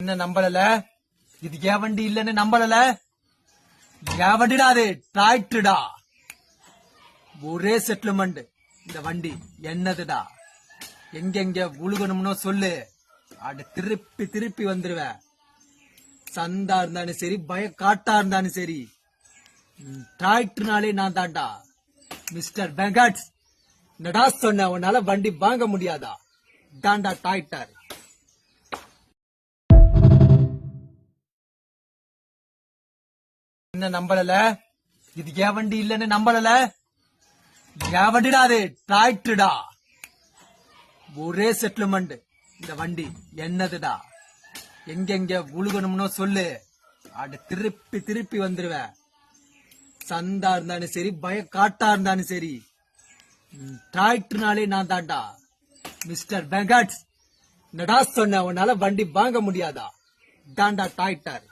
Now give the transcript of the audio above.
என்ன நம்பலல? இது ஏன் வண்டி இல்லன்னு நம்பலல? ஏன் வண்டிடா அது? டிராக்டர்டா ஒரே செட்டில்மெண்ட் இந்த வண்டி என்னதுடா? எங்கெங்க உழுகணும்னு சொல்லு. அட திருப்பி திருப்பி வந்துருவேன். சந்தா இருந்தாலும் சரி பய காட்டா இருந்தாலும் சரி. டிராக்டர்னாலே நான் தான்டா. மிஸ்டர் பெங்கட்ஸ் என்னடா சொன்ன? உன்னால வண்டி வாங்க முடியாதா? தாண்டா டிராக்டர் என்ன நம்பலல? இது ஏன் வண்டி இல்லன்னு நம்பலல? ஏன் வண்டிடா அது டிராக்டர்டா ஒரே செட்டில்மெண்ட் இந்த வண்டி என்னதுடா? எங்கெங்க உழுகணும்னு சொல்லு. அட திருப்பி திருப்பி வந்துருவேன். சந்தா இருந்தாலும் சரி பய காட்டா இருந்தாலும் சரி. டிராக்டர்னாலே நான் தான்டா. மிஸ்டர் பெங்காட்ஸ் என்னடா சொன்ன? உன்னால வண்டி வாங்க முடியாதா? தாண்டா டிராக்டர்